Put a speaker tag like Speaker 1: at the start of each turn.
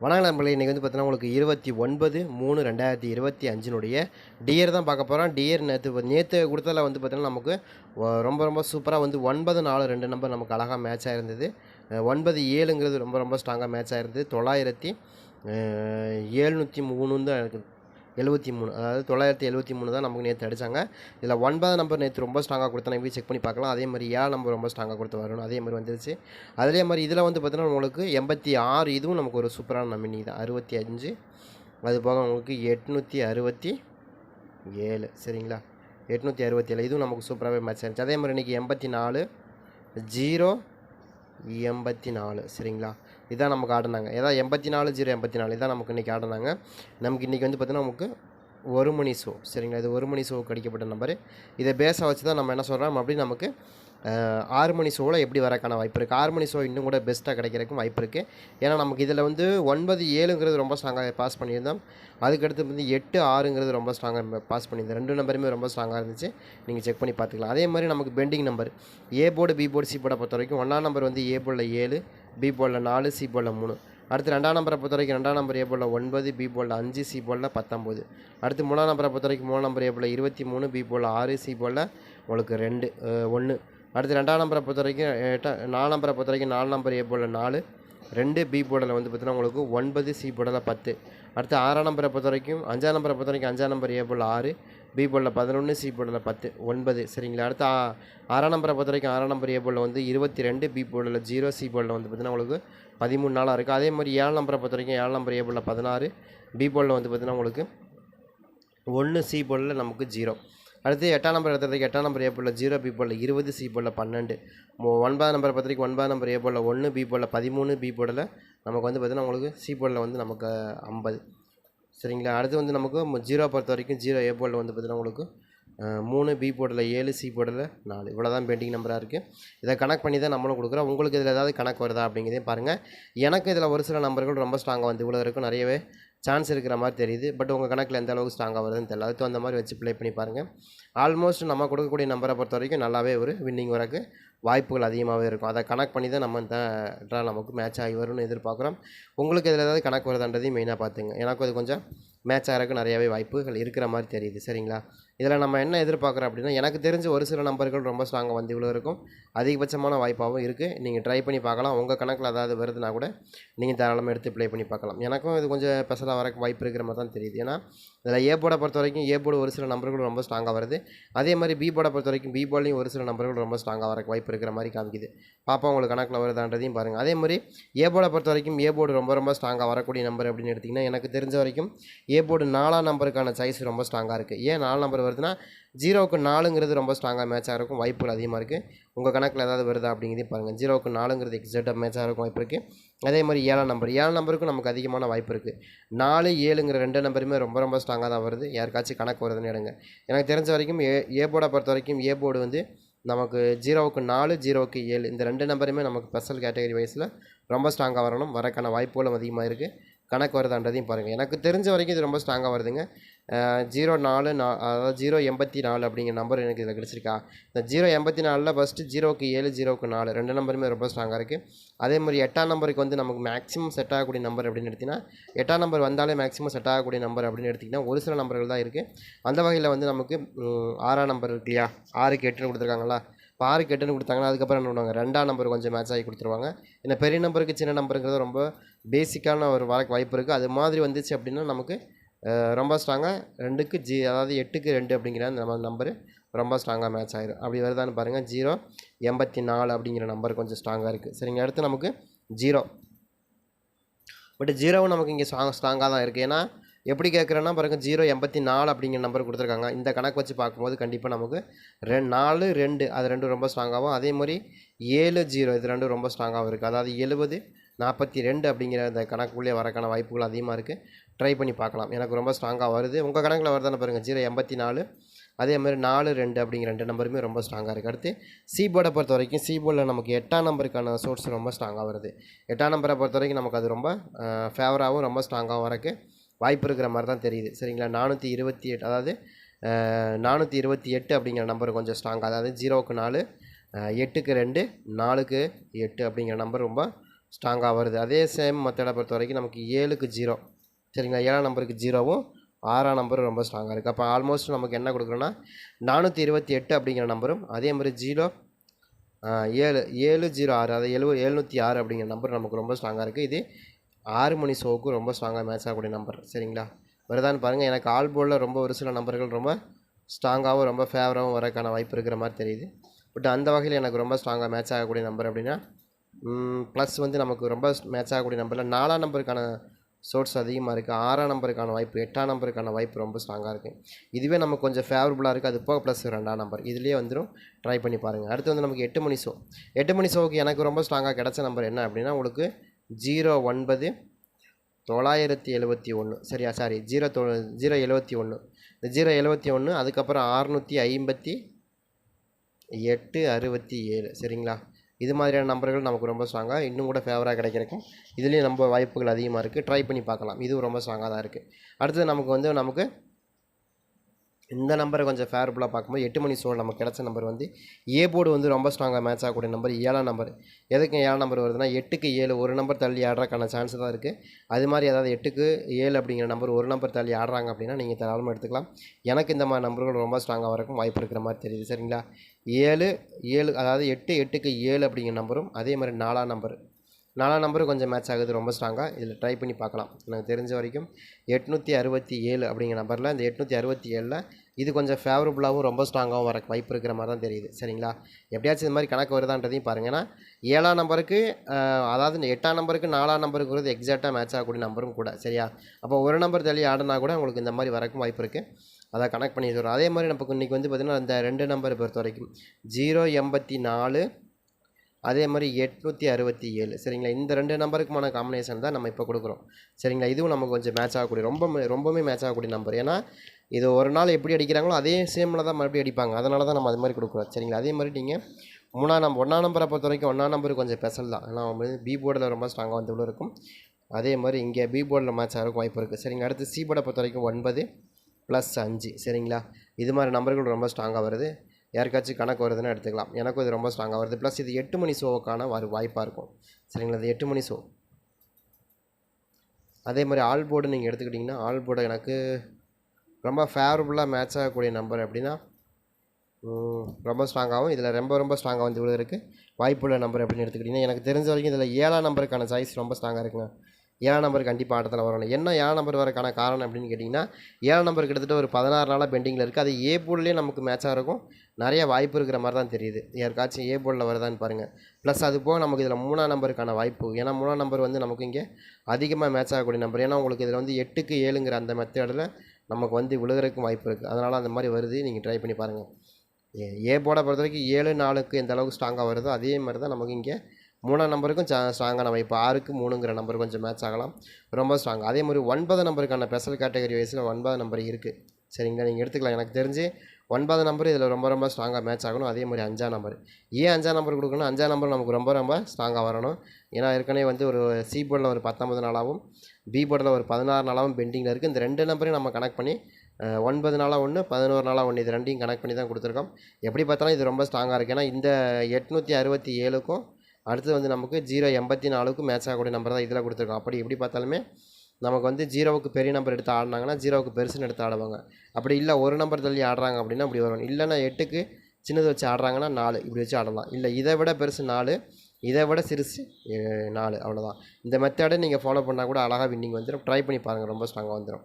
Speaker 1: வணக்கம் நம்பளை இன்றைக்கி வந்து பார்த்தீங்கன்னா உங்களுக்கு இருபத்தி ஒன்பது மூணு ரெண்டாயிரத்தி இருபத்தி அஞ்சினுடைய டியர் தான் பார்க்க போகிறோம் டியர் நேற்று நேற்று கொடுத்ததில் வந்து பார்த்தீங்கன்னா நமக்கு ரொம்ப ரொம்ப சூப்பராக வந்து ஒன்பது நாலு ரெண்டு நம்பர் நமக்கு அழகாக மேட்ச் இருந்தது ஒன்பது ஏழுங்கிறது ரொம்ப ரொம்ப ஸ்ட்ராங்காக மேட்ச் ஆயிருந்தது. தொள்ளாயிரத்தி ஏழ்நூற்றி மூணுன்னு தான் எனக்கு எழுபத்தி மூணு அதாவது தொள்ளாயிரத்தி எழுபத்தி மூணு தான் நமக்கு நேற்று அடித்தாங்க இதில் ஒன்பது நம்பர் நேற்று ரொம்ப ஸ்ட்ராங்காக கொடுத்தா நம்ம செக் பண்ணி பார்க்கலாம். அதே மாதிரி ஏழு நம்பர் ரொம்ப ஸ்ட்ராங்காக கொடுத்து வரணும். அதே மாதிரி வந்துருச்சு. அதே மாதிரி இதில் வந்து பார்த்தீங்கன்னா உங்களுக்கு எண்பத்தி ஆறு இதுவும் நமக்கு ஒரு சூப்பரான நம்பினி தான். அறுபத்தி அஞ்சு அது போக உங்களுக்கு எட்நூற்றி அறுபத்தி ஏழு சரிங்களா? எட்நூற்றி அறுபத்தி ஏழு இதுவும் நமக்கு சூப்பராகவே மேட்ச் ஆயிடுச்சு அதே மாதிரி இன்றைக்கி எண்பத்தி நாலு ஜீரோ எண்பத்தி நாலு சரிங்களா? இதான் நமக்கு ஆடினாங்க. ஏதாவது எண்பத்தி நாலு ஜீரோ எண்பத்தி நாலு இதான் நமக்கு இன்றைக்கி ஆடினாங்க. நமக்கு இன்றைக்கி வந்து பார்த்தீங்கன்னா நமக்கு ஒரு மணி ஷோ சரிங்களா? இது ஒரு மணி ஷோ கடிக்கப்பட்ட நம்பரு. இதை பேஸாக வச்சு தான் நம்ம என்ன சொல்கிறோம் அப்படி நமக்கு ஆறு மணி ஷோவில் எப்படி வரக்கான வாய்ப்பு இருக்குது ஆறு மணி ஷோ இன்னும் கூட பெஸ்ட்டாக கிடைக்கிறதுக்கும் வாய்ப்பு இருக்குது ஏன்னா நமக்கு இதில் வந்து ஒன்பது ஏழுங்கிறது ரொம்ப ஸ்ட்ராங்காக பாஸ் பண்ணியிருந்தோம். அதுக்கடுத்து வந்து எட்டு ஆறுங்கிறது ரொம்ப ஸ்ட்ராங்காக பாஸ் பண்ணியிருந்தோம். ரெண்டு நம்பருமே ரொம்ப ஸ்ட்ராங்காக இருந்துச்சு. நீங்கள் செக் பண்ணி பார்த்துக்கலாம். அதே மாதிரி நமக்கு pending number A board B board C போர்டை பொறுத்த வரைக்கும் ஒன்றாம் நம்பர் வந்து ஏ போர்டில் ஏழு பி போலில் நாலு சி போலில் மூணு. அடுத்து ரெண்டாம் நம்பரை பொறுத்த வரைக்கும் ரெண்டாம் நம்பர் ஏ போலில் ஒன்பது பி போலில் அஞ்சு சி போலில் பத்தொம்போது அடுத்து மூணாம் நம்பரை பொறுத்த வரைக்கும் மூணாம் நம்பர் ஏ போலில் இருபத்தி மூணு பி போலில் ஆறு சி போலில் உங்களுக்கு ரெண்டு ஒன்று அடுத்து ரெண்டாம் நம்பரை பொறுத்த வரைக்கும் எட்டா நாலு நம்பரை பொறுத்த வரைக்கும் நாலு நம்பர் ஏ போலில் நாலு ரெண்டு பி போர்டில் வந்து பார்த்தீங்கன்னா உங்களுக்கு ஒன்பது சி போர்டில் பத்து. அடுத்து ஆறாம் நம்பரை பொறுத்த வரைக்கும் அஞ்சாம் நம்பரை பொறுத்த வரைக்கும் அஞ்சாம் நம்பர் ஏ போர்டில் ஆறு பி போர்டில் பதினொன்று சி போர்டில் பத்து ஒன்பது. சரிங்களா? அடுத்து ஆறாம் நம்பரை பொறுத்த வரைக்கும் ஆறாம் நம்பர் ஏ போர்டில் வந்து இருபத்தி ரெண்டு பி போர்டில் ஜீரோ சி போர்டில் வந்து பார்த்தீங்கன்னா உங்களுக்கு பதிமூணு நாளாக இருக்குது அதே மாதிரி ஏழு நம்பரை பொறுத்த வரைக்கும் ஏழு நம்பர் ஏ போர்டில் பதினாறு பி போர்டில் வந்து பார்த்தீங்கன்னா உங்களுக்கு ஒன்று சி போர்டில் நமக்கு ஜீரோ அடுத்து எட்டாம் நம்பர் எடுத்ததுக்கு எட்டாம் நம்பர் ஏ ஜீரோ பி இருபது சி பன்னெண்டு. ஒன்பதாம் நம்பர் பத்திரிக்கை ஒன்பதாம் நம்பர் ஏ போர்டில் ஒன்று பி போர்டில் பதிமூணு பி போர்டில் நமக்கு வந்து பார்த்தீங்கன்னா உங்களுக்கு சி வந்து நமக்கு ஐம்பது. சரிங்களா? அடுத்து வந்து நமக்கு ஜீரோ பொறுத்த வரைக்கும் ஜீரோ ஏ வந்து பார்த்தீங்கன்னா உங்களுக்கு மூணு பி போர்டில் ஏழு சி போர்டில் நாலு. இவ்வளோ தான் பெண்டிங் நம்பராக இருக்குது இதை கனெக்ட் பண்ணி தான் நம்மளும் கொடுக்குறோம். உங்களுக்கு இதில் ஏதாவது கணக்கு வருதா அப்படிங்கிறதே பாருங்கள் எனக்கு இதில் ஒரு சில நம்பர்கள் ரொம்ப ஸ்ட்ராங்காக வந்து இவ்வளோ இருக்கும் நிறையவே சான்ஸ் இருக்கிற மாதிரி தெரியுது. பட் உங்கள் கணக்கில் எந்த அளவுக்கு ஸ்ட்ராங்காக வருதுன்னு தெரியல. அதுக்கு அந்த மாதிரி வச்சு ப்ளே பண்ணி பாருங்கள் ஆல்மோஸ்ட் நம்ம கொடுக்கக்கூடிய நம்பரை பொறுத்த வரைக்கும் நல்லாவே ஒரு வின்னிங் வரக்கு வாய்ப்புகள் அதிகமாகவே இருக்கும். அதை கணக்கு பண்ணி தான் நம்ம இந்த ட்ரா நமக்கு மேட்ச் ஆகி வரும்னு எதிர்பார்க்குறோம். உங்களுக்கு இதில் ஏதாவது கணக்கு வருதான்றதையும் மெயினாக பார்த்துங்க. எனக்கு அது கொஞ்சம் மேட்ச் ஆகிறதுக்கு நிறையாவே வாய்ப்புகள் இருக்கிற மாதிரி தெரியுது. சரிங்களா? இதில் நம்ம என்ன எதிர்பார்க்குறோம் அப்படின்னா எனக்கு தெரிஞ்ச ஒரு சில நம்பர்கள் ரொம்ப ஸ்ட்ராங்காக வந்து இவ்வளோ இருக்கும். அதிகபட்சமான வாய்ப்பாகவும் இருக்குது நீங்கள் ட்ரை பண்ணி பார்க்கலாம். உங்கள் கணக்கில் ஏதாவது வருதுன்னா கூட நீங்கள் தாராளமாக எடுத்து ப்ளே பண்ணி பார்க்கலாம். எனக்கும் இது கொஞ்சம் ஸ்பெஷலாக வரக்கு வாய்ப்பு இருக்கிற மாதிரி தான் தெரியுது. ஏன்னா இதில் ஏ போர்டை பொறுத்த வரைக்கும் ஏ போர்டு ஒரு சில நம்பர்கள் ரொம்ப ஸ்ட்ராங்காக வருது. அதே மாதிரி பி போர்டை பொறுத்த வரைக்கும் பி போர்டையும் ஒரு சில நம்பர்கள் ரொம்ப ஸ்ட்ராங்காக வரக்கு வாய்ப்பு இருக்கிற மாதிரி காமிக்குது. பாப்பா உங்களுக்கு கணக்கில் வருதான்றதையும் பாருங்கள் அதே மாதிரி ஏ போர்டை பொறுத்த வரைக்கும் ஏ போர்டு ரொம்ப ரொம்ப ஸ்ட்ராங்காக வரக்கூடிய நம்பர் அப்படின்னு எடுத்திங்கன்னா எனக்கு தெரிஞ்ச வரைக்கும் ஏ போர்டு நாலாம் நம்பருக்கான சைஸ் ரொம்ப ஸ்ட்ராங்காக இருக்குது ஏன் நாலு நம்பர் வருதுன்னா ஜீரோவுக்கு நாலுங்கிறது ரொம்ப ஸ்ட்ராங்காக மேட்சாக இருக்கும். வாய்ப்புகள் அதிகமாக இருக்குது உங்கள் கணக்கில் ஏதாவது வருதா அப்படிங்கிறதையும் பாருங்கள் ஜீரோவுக்கு நாலுங்கிறது எக்ஸாக்டாக மேட்சாக இருக்கும் வாய்ப்பு இருக்குது அதே மாதிரி ஏழாம் நம்பர் ஏழாம் நம்பருக்கும் நமக்கு அதிகமான வாய்ப்பு இருக்குது நாலு ஏழுங்கிற ரெண்டு நம்பருமே ரொம்ப ரொம்ப ஸ்ட்ராங்காக தான் வருது. யாருக்காச்சும் கணக்கு வருதுன்னு எடுங்க. எனக்கு தெரிஞ்ச வரைக்கும் ஏ ஏ போர்டை பொறுத்த வரைக்கும் ஏ போர்டு வந்து நமக்கு ஜீரோவுக்கு நாலு ஜீரோவுக்கு ஏழு இந்த ரெண்டு நம்பருமே நமக்கு ஸ்பெஷல் கேட்டகரி வைஸில் ரொம்ப ஸ்ட்ராங்காக வரணும். வரக்கான வாய்ப்புகளும் அதிகமாக இருக்குது கணக்கு வருதான்றதையும் பாருங்கள் எனக்கு தெரிஞ்ச வரைக்கும் இது ரொம்ப ஸ்ட்ராங்காக வருதுங்க. ஜீரோ நாலு நா அதாவது ஜீரோ எண்பத்தி நாலு அப்படிங்கிற நம்பர் எனக்கு இதில் கிடச்சிருக்கா. இந்த ஜீரோ எண்பத்தி நாலில் ஃபஸ்ட்டு ஜீரோக்கு ஏழு ஜீரோக்கு நாலு ரெண்டு நம்பருமே ரொம்ப ஸ்ட்ராங்காக இருக்குது அதே மாதிரி எட்டாம் நம்பருக்கு வந்து நமக்கு மேக்ஸிமம் செட் ஆகக்கூடிய நம்பர் அப்படின்னு எடுத்திங்கன்னா எட்டாம் நம்பர் வந்தாலே மேக்ஸிமம் செட் ஆகக்கூடிய நம்பர் அப்படின்னு எடுத்திங்கன்னா ஒரு சில நம்பர்கள் தான் இருக்குது அந்த வகையில் வந்து நமக்கு ஆறாம் நம்பர் இருக்கு இல்லையா? ஆறுக்கு எட்டுன்னு கொடுத்துருக்காங்களா பாருக்கு எட்டுன்னு கொடுத்தாங்கன்னா அதுக்கப்புறம் என்ன பண்ணுவாங்க? ரெண்டாம் நம்பர் கொஞ்சம் மேட்ச் ஆகி கொடுத்துருவாங்க. இந்த பெரிய நம்பருக்கு சின்ன நம்பருங்கிறது ரொம்ப பேசிக்கான ஒரு வரக்கு வாய்ப்பு இருக்குது அது மாதிரி வந்துச்சு அப்படின்னா நமக்கு ரொம்ப ஸ்ட்ராங்காக ரெண்டுக்கு ஜி அதாவது எட்டுக்கு ரெண்டு அப்படிங்கிற அந்த நம்ம நம்பரு ரொம்ப ஸ்ட்ராங்காக மேட்ச் ஆகிடும் அப்படி வருதான்னு பாருங்கள் ஜீரோ எண்பத்தி நாலு அப்படிங்கிற நம்பர் கொஞ்சம் ஸ்ட்ராங்காக இருக்குது சரிங்க அடுத்து நமக்கு ஜீரோ பட் ஜீரோவும் நமக்கு இங்கே ஸ்ட்ராங் ஸ்ட்ராங்காக தான் இருக்குது ஏன்னா எப்படி கேட்குறேன்னா பாருங்கள் ஜீரோ எண்பத்தி நாலு அப்படிங்கிற நம்பர் கொடுத்துருக்காங்க. இந்த கணக்கு வச்சு பார்க்கும்போது கண்டிப்பாக நமக்கு ரெண்டு நாலு ரெண்டு அது ரெண்டும் ரொம்ப ஸ்ட்ராங்காகவும் அதே மாதிரி ஏழு ஜீரோ இது ரெண்டும் ரொம்ப ஸ்ட்ராங்காகவும் இருக்குது அதாவது எழுபது நாற்பத்தி ரெண்டு அப்படிங்கிற அந்த கணக்குள்ளே வரக்கான வாய்ப்புகள் அதிகமாக இருக்குது ட்ரை பண்ணி பார்க்கலாம். எனக்கு ரொம்ப ஸ்ட்ராங்காக வருது. உங்கள் கணக்கில் வருதானே பாருங்கள் ஜீரோ எண்பத்தி நாலு. அதே மாதிரி நாலு ரெண்டு அப்படிங்கிற ரெண்டு நம்பருமே ரொம்ப ஸ்ட்ராங்காக இருக்குது அடுத்து சி போர்டை பொறுத்த வரைக்கும் சி போர்டில் நமக்கு எட்டாம் நம்பருக்கான சோர்ஸ் ரொம்ப ஸ்ட்ராங்காக வருது. எட்டாம் நம்பரை பொறுத்த வரைக்கும் நமக்கு அது ரொம்ப ஃபேவராகவும் ரொம்ப ஸ்ட்ராங்காகவும் வரக்கு வாய்ப்பு இருக்கிற மாதிரி தான் தெரியுது. சரிங்களா? நானூற்றி இருபத்தி எட்டு அதாவது நானூற்றி இருபத்தி எட்டு அப்படிங்கிற நம்பர் கொஞ்சம் ஸ்ட்ராங் அதாவது ஜீரோவுக்கு நாலு எட்டுக்கு ரெண்டு நாலுக்கு எட்டு அப்படிங்கிற நம்பர் ரொம்ப ஸ்ட்ராங்காக வருது. அதே சேம் மெத்தடை பொறுத்த வரைக்கும் நமக்கு ஏழுக்கு ஜீரோ. சரிங்களா? ஏழாம் நம்பருக்கு ஜீரோவும் ஆறாம் நம்பரும் ரொம்ப ஸ்ட்ராங்காக இருக்குது அப்போ ஆல்மோஸ்ட் நமக்கு என்ன கொடுக்குறோன்னா நானூற்றி இருபத்தி எட்டு அப்படிங்கிற நம்பரும் அதே மாதிரி ஜீரோ ஏழு ஏழு ஜீரோ ஆறு அதாவது எழுவ எழுநூற்றி ஆறு அப்படிங்கிற நம்பர் நமக்கு ரொம்ப ஸ்ட்ராங்காக இருக்குது இது ஆறு மணி ஷோவுக்கும் ரொம்ப ஸ்ட்ராங்காக மேட்ச் ஆகக்கூடிய நம்பர் சரிங்களா? வருதான்னு பாருங்கள் எனக்கு ஆல் போலில் ரொம்ப ஒரு சில நம்பர்கள் ரொம்ப ஸ்ட்ராங்காகவும் ரொம்ப ஃபேவராகவும் வரக்கான வாய்ப்பு இருக்கிற மாதிரி தெரியுது. பட் அந்த வகையில் எனக்கு ரொம்ப ஸ்ட்ராங்காக மேட்ச் ஆகக்கூடிய நம்பர் அப்படின்னா ப்ளஸ் வந்து நமக்கு ரொம்ப மேட்ச் ஆகக்கூடிய நம்பரில் நாலாம் நம்பருக்கான சோர்ஸ் அதிகமாக இருக்குது ஆறாம் நம்பருக்கான வாய்ப்பு எட்டாம் நம்பருக்கான வாய்ப்பு ரொம்ப ஸ்ட்ராங்காக இருக்குது இதுவே நமக்கு கொஞ்சம் ஃபேவரபுளாக இருக்குது அது போக ப்ளஸ் ரெண்டாம் நம்பர். இதுலேயே வந்துடும் ட்ரை பண்ணி பாருங்கள் அடுத்து வந்து நமக்கு எட்டு மணி ஷோ எட்டு மணி ஷோவுக்கு எனக்கு ரொம்ப ஸ்ட்ராங்காக கிடச்ச நம்பர் என்ன அப்படின்னா உங்களுக்கு ஜீரோ ஒன்பது தொள்ளாயிரத்தி எழுபத்தி ஒன்று. சரியா சாரி ஜீரோ தொ ஜீரோ எழுபத்தி ஒன்று. இந்த ஜீரோ எழுபத்தி ஒன்று அதுக்கப்புறம் அறுநூற்றி ஐம்பத்தி எட்டு அறுபத்தி ஏழு. சரிங்களா? இது மாதிரியான நம்பர்கள் நமக்கு ரொம்ப ஸ்ட்ராங்காக இன்னும் கூட ஃபேவராக கிடைக்கிறக்கு இதுலேயும் நம்ம வாய்ப்புகள் அதிகமாக இருக்குது ட்ரை பண்ணி பார்க்கலாம். இதுவும் ரொம்ப ஸ்ட்ராங்காக தான் இருக்குது அடுத்தது நமக்கு வந்து நமக்கு இந்த நம்பரை கொஞ்சம் ஃபேவரபுளாக பார்க்கும்போது எட்டு மணி சோல் நமக்கு கிடச்ச நம்பர் வந்து ஏ போர்டு வந்து ரொம்ப ஸ்ட்ராங்காக மேட்ச் ஆகக்கூடிய நம்பர் ஏழாம் நம்பர் எதுக்கு ஏழாம் நம்பர் வருதுன்னா எட்டுக்கு ஏழு ஒரு நம்பர் தள்ளி ஆடுறதுக்கான சான்ஸ் தான் இருக்குது அது மாதிரி அதாவது எட்டுக்கு ஏழு அப்படிங்கிற நம்பர் ஒரு நம்பர் தள்ளி ஆடுறாங்க அப்படின்னா நீங்கள் தாராளமாக எடுத்துக்கலாம். எனக்கு இந்த மாதிரி நம்பர்கள் ரொம்ப ஸ்ட்ராங்காக வரக்கும் வாய்ப்பு இருக்கிற மாதிரி தெரியுது சரிங்களா? ஏழு ஏழு அதாவது எட்டு எட்டுக்கு ஏழு அப்படிங்கிற நம்பரும் அதே மாதிரி நாலாம் நம்பர் நாலாம் நம்பரும் கொஞ்சம் மேட்ச் ஆகுது ரொம்ப ஸ்ட்ராங்காக இதில் ட்ரை பண்ணி பார்க்கலாம். எனக்கு தெரிஞ்ச வரைக்கும் எட்நூற்றி அறுபத்தி ஏழு அப்படிங்கிற நம்பரில் இந்த எட்நூற்றி அறுபத்தி ஏழில் இது கொஞ்சம் ஃபேவரபுளாகவும் ரொம்ப ஸ்ட்ராங்காகவும் வர வாய்ப்பு இருக்கிற மாதிரி தான் தெரியுது. சரிங்களா? எப்படியாச்சும் இது மாதிரி கணக்கு வருதான்றதையும் பாருங்கள் ஏன்னா ஏழாம் நம்பருக்கு அதாவது இந்த எட்டாம் நம்பருக்கு நாலாம் நம்பருக்குறது எக்ஸாக்டாக மேட்ச் ஆகக்கூடிய நம்பரும் கூட சரியா? அப்போ ஒரு நம்பர் தள்ளி ஆடினா கூட உங்களுக்கு இந்த மாதிரி வரக்கும் வாய்ப்பு இருக்குது அதை கனெக்ட் பண்ணி சொல்கிறோம் அதே மாதிரி நமக்கு இன்றைக்கி வந்து பார்த்திங்கன்னா இந்த ரெண்டு நம்பரை பொறுத்த வரைக்கும் ஜீரோ எண்பத்தி நாலு அதே மாதிரி எட்நூற்றி அறுபத்தி ஏழு. சரிங்களா? இந்த ரெண்டு நம்பருக்குமான காம்பினேஷன் தான் நம்ம இப்போ கொடுக்குறோம். சரிங்களா? இதுவும் நமக்கு கொஞ்சம் மேட்ச் ஆகக்கூடிய ரொம்ப ரொம்பவுமே மேட்ச் ஆகக்கூடிய நம்பர் ஏன்னா இது ஒரு நாள் எப்படி அடிக்கிறாங்களோ அதே சேமில் தான் மறுபடியும் அடிப்பாங்க. அதனால தான் நம்ம அது மாதிரி கொடுக்குறோம். சரிங்களா? அதே மாதிரி நீங்கள் மூணாம் நம்பர் ஒன்றாம் நம்பரை பொறுத்த வரைக்கும் ஒன்றாம் நம்பர் கொஞ்சம் ஸ்பெஷல் தான். ஏன்னா வந்து பி போர்டில் ரொம்ப ஸ்ட்ராங்காக வந்து இருக்கும். அதே மாதிரி இங்கே பி போர்டில் மேட்ச் ஆகிறதுக்கு வாய்ப்பு இருக்குது சரிங்க? அடுத்து சி போர்டை பொறுத்த வரைக்கும் ஒன்பது ப்ளஸ் அஞ்சு. சரிங்களா? இது மாதிரி நம்பர்கள் ரொம்ப ஸ்ட்ராங்காக வருது. யாருக்காச்சும் கணக்கு வருதுன்னு எடுத்துக்கலாம். எனக்கும் இது ரொம்ப ஸ்ட்ராங்காக வருது. ப்ளஸ் இது எட்டு மணி ஷோவுக்கான ஒரு வாய்ப்பாக இருக்கும். சரிங்களா? இது எட்டு மணி ஷோ அதே மாதிரி ஆல் போர்டு நீங்கள் எடுத்துக்கிட்டிங்கன்னா ஆல் போர்டு எனக்கு ரொம்ப ஃபேவரபுளாக மேட்ச் ஆகக்கூடிய நம்பர் அப்படின்னா ரொம்ப ஸ்ட்ராங்காகவும் இதில் ரொம்ப ரொம்ப ஸ்ட்ராங்காக வந்து இவ்வளோ வாய்ப்புள்ள நம்பர் அப்படின்னு எடுத்துக்கிட்டிங்கன்னா எனக்கு தெரிஞ்ச வரைக்கும் இதில் ஏழாம் நம்பருக்கான சாய்ஸ் ரொம்ப ஸ்ட்ராங்காக இருக்குங்க. ஏழு நம்பர் கண்டிப்பாக ஆட்டத்தில் வரணும். என்ன ஏழு நம்பர் வரக்கான காரணம் அப்படின்னு கேட்டிங்கன்னா ஏழு நம்பர் கிட்டத்தட்ட ஒரு பதினாறு நாளாக பெண்டிங்கில் இருக்குது அது ஏ போர்ட்லேயே நமக்கு மேட்சாக இருக்கும். நிறைய வாய்ப்பு இருக்கிற மாதிரி தான் தெரியுது. யாருக்காச்சும் ஏ போர்டில் வருதான்னு பாருங்கள் ப்ளஸ் அது போக நமக்கு இதில் மூணாம் நம்பருக்கான வாய்ப்பு. ஏன்னா மூணாம் நம்பர் வந்து நமக்கு இங்கே அதிகமாக மேட்ச் ஆகக்கூடிய நம்பர் ஏன்னா உங்களுக்கு இதில் வந்து எட்டுக்கு ஏழுங்கிற அந்த மெத்தடில் நமக்கு வந்து விழுகிறதுக்கும் வாய்ப்பு இருக்குது அதனால் அந்த மாதிரி வருது. நீங்கள் ட்ரை பண்ணி பாருங்கள் ஏ ஏ போர்டை பொறுத்த வரைக்கும் ஏழு நாலுக்கு எந்த அளவுக்கு ஸ்ட்ராங்காக வருதோ அதே மாதிரி தான் நமக்கு இங்கே மூணாம் நம்பருக்கும் ஸ்ட்ராங்கான வாய்ப்பு ஆறுக்கு மூணுங்கிற நம்பர் கொஞ்சம் மேட்ச் ஆகலாம். ரொம்ப ஸ்ட்ராங் அதே மாதிரி ஒன்பது நம்பருக்கான ஸ்பெஷல் கேட்டகரி வயசில் ஒன்பது நம்பர் இருக்குது சரிங்களா? நீங்கள் எடுத்துக்கலாம். எனக்கு தெரிஞ்சு ஒன்பது நம்பர் இதில் ரொம்ப ரொம்ப ஸ்ட்ராங்காக மேட்ச் ஆகணும். அதே மாதிரி அஞ்சாம் நம்பர். ஏன் அஞ்சாம் நம்பர் கொடுக்கணும் அஞ்சாம் நம்பர் நமக்கு ரொம்ப ரொம்ப ஸ்ட்ராங்காக வரணும். ஏன்னா ஏற்கனவே வந்து ஒரு சி போர்டில் ஒரு பத்தொம்பது நாளாகவும் பி போர்டில் ஒரு பதினாறு நாளாகவும் பெண்டிங்கில் இருக்குது இந்த ரெண்டு நம்பரையும் நம்ம கனெக்ட் பண்ணி ஒன்பது நாளாக ஒன்று பதினோரு நாளாக ஒன்று இது ரெண்டையும் கனெக்ட் பண்ணி தான் கொடுத்துருக்கோம். எப்படி பார்த்தாலும் இது ரொம்ப ஸ்ட்ராங்காக இருக்குது ஏன்னா இந்த எட்நூற்றி அறுபத்தி ஏழுக்கும் அடுத்து வந்து நமக்கு ஜீரோ எண்பத்தி நாலுக்கும் மேட்ச் ஆகக்கூடிய நம்பர் தான் இதில் கொடுத்துருக்கோம். அப்படி எப்படி பார்த்தாலுமே நமக்கு வந்து ஜீரோவுக்கு பெரிய நம்பர் எடுத்து ஆடினாங்கன்னா ஜீரோவுக்கு பெருசுன்னு எடுத்து ஆடுவாங்க. அப்படி இல்லை ஒரு நம்பர் தள்ளி ஆடுறாங்க அப்படின்னா அப்படி வரும். இல்லைன்னா எட்டுக்கு சின்னது வச்சு ஆடுறாங்கன்னா நாலு இப்படி வச்சு ஆடலாம். இல்லை இதை விட பெருசு நாலு இதை விட சிறுசு நாலு அவ்வளோதான் இந்த மெத்தடை நீங்கள் ஃபாலோ பண்ணால் கூட அழகாக வின்னிங் வந்துடும் ட்ரை பண்ணி பாருங்கள் ரொம்ப ஸ்ட்ராங்காக வந்துடும்